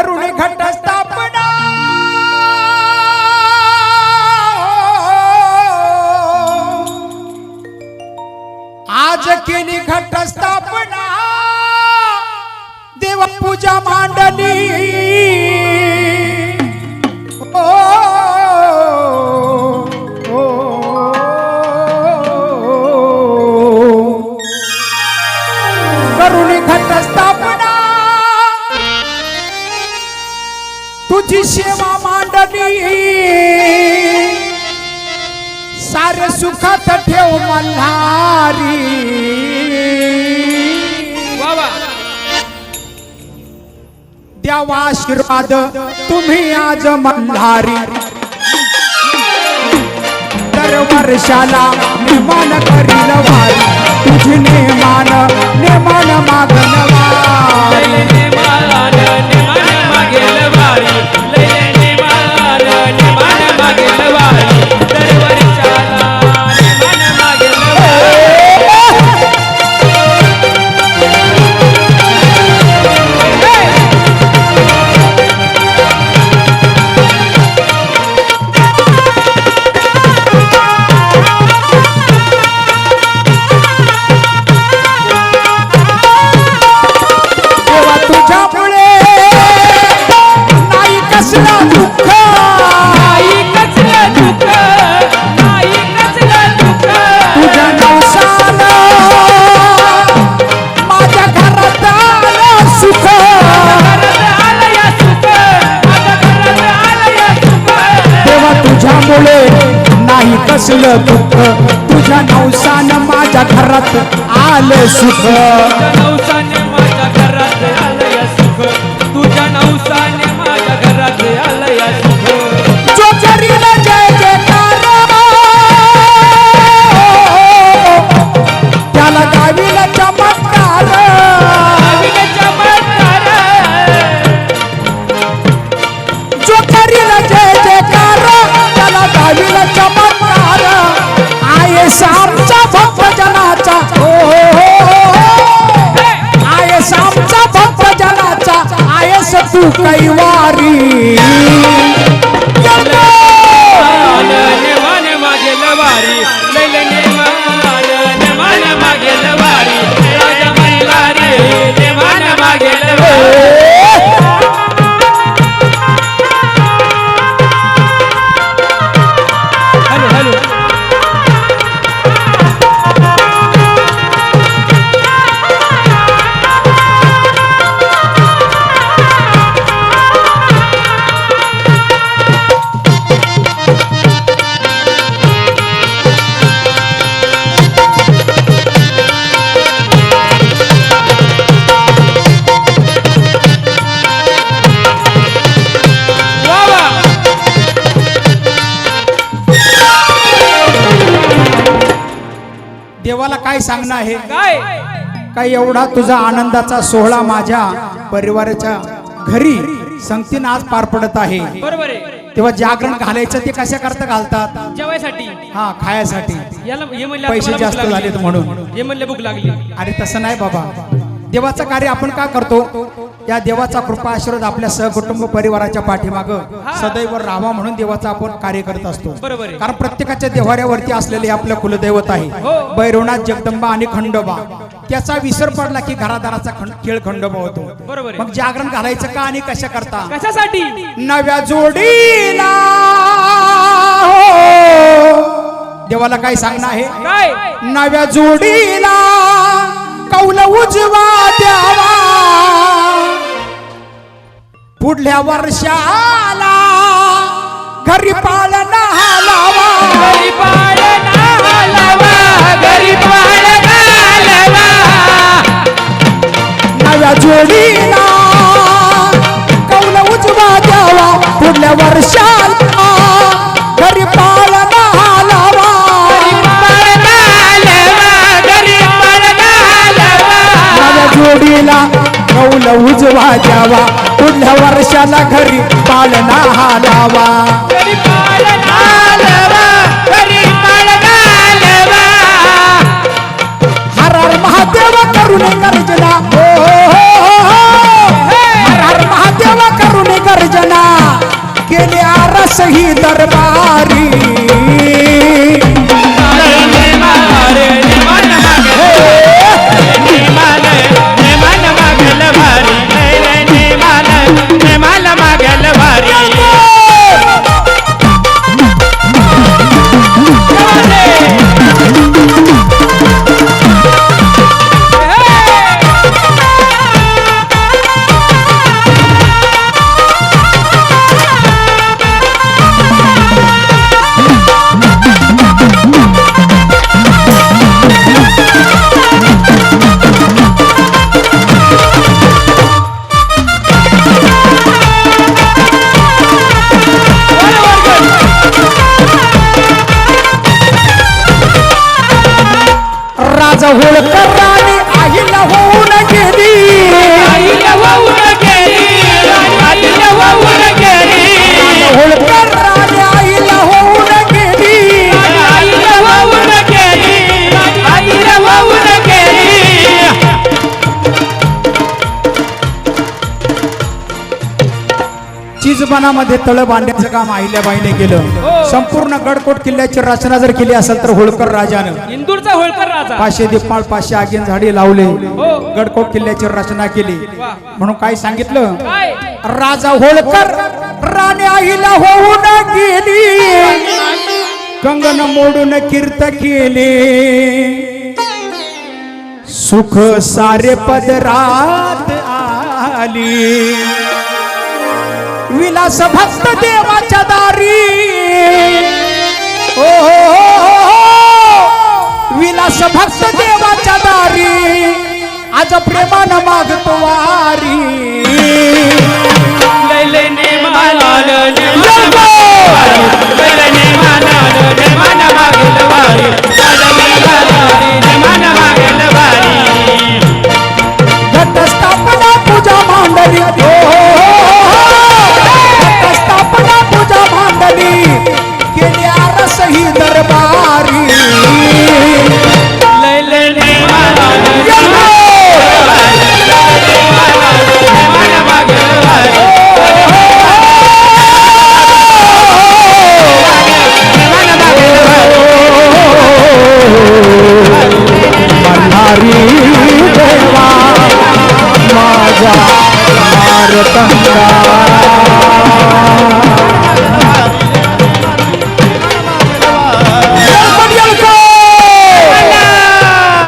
करुणी घट स्थापना आज केली घट स्थापना देव पूजा मांडली तुझी सेवा मांडली. सारे सुखात ठेव मल्हारी. वा वा. द्यावा आशीर्वाद तुम्ही आज मल्हारी. दर वर्षाला निर्माण करील वारी. तुझी नेमान नेमान मागन वारी. लैले नेमान नेमान मागेल नाही कसलं दुःख नाही कसलं दुःख. तुझ्या नवसान माझ्या घरात आलं सुख. देवाला काय सांगणं आहे? काय? काय एवढा तुझा आनंदाचा सोहळा माझ्या परिवाराच्या घरी संगतीन आज पार पडत आहे? बरोबर आहे. तेव्हा जागरण घालायचं ते कशा करता घालतात? जेवायसाठी. हा खायासाठी. पैसे जास्त. झालेत म्हणून. हे म्हणले भूक लागली. अरे तसं नाही बाबा. देवाचं कार्य आपण का करतो? या देवाचा कृपा आशीर्वाद आपल्या सहकुटुंब परिवाराच्या पाठीमाग सदैव राहावा म्हणून देवाचं आपण कार्य करत असतो. कारण प्रत्येकाच्या देवाऱ्यावरती असलेले आपलं कुलदैवत आहे. हो. भैरवनाथ जगदंबा आणि खंडोबा. त्याचा विसर पडला की घरादाराचा खेळ खंडोबा होतो. मग जागरण घालायचं का आणि कशा करता? कशासाठी? नव्या जोडीला. हो. देवाला काय सांगणं आहे? नव्या जोडीला. कौल उजवा द्यावा. पुढल्या वर्षाला घरी पाळणा लावा घरी पाळणा लावा घरी पाळणा लावा नव्या जोडीला कौल उजवा द्यावा. पुढल्या वर्षाला घरी पाळणा लावा नव्या जोडीला कौल उजवा द्यावा. पुढल्या वर्षाला घरी पाळणा हा लावा राजा होळकर राणी आईला होऊन गेली. आईला वाहून गेली. आईला गेली. होळकर राणी आईला होऊन गेली. आईला वाहून गेली. आईला वाहून गेली. चिजबानामध्ये तळ बांधण्याचं काम अहिल्याबाईने केलं. संपूर्ण गडकोट किल्ल्याची रचना जर केली असेल तर होळकर राजानं. इंदूरचा होळकर राजा. पाचशे दिपाळ पाचशे आगीन झाडे लावले. हो. गडकोट किल्ल्याची रचना केली. म्हणून काय सांगितलं? काय? राजा होळकर राणी आईला होऊन गेली. कंगन मोडून कीर्त केले. सुख सारे पदरात आली. विलास भक्त देवाच्या दारी. ओ हो हो विलास भक्त देवाच्या दारी आज प्रेमान मागतो वारी. मागेल वारी. हरी देवा माझा भारत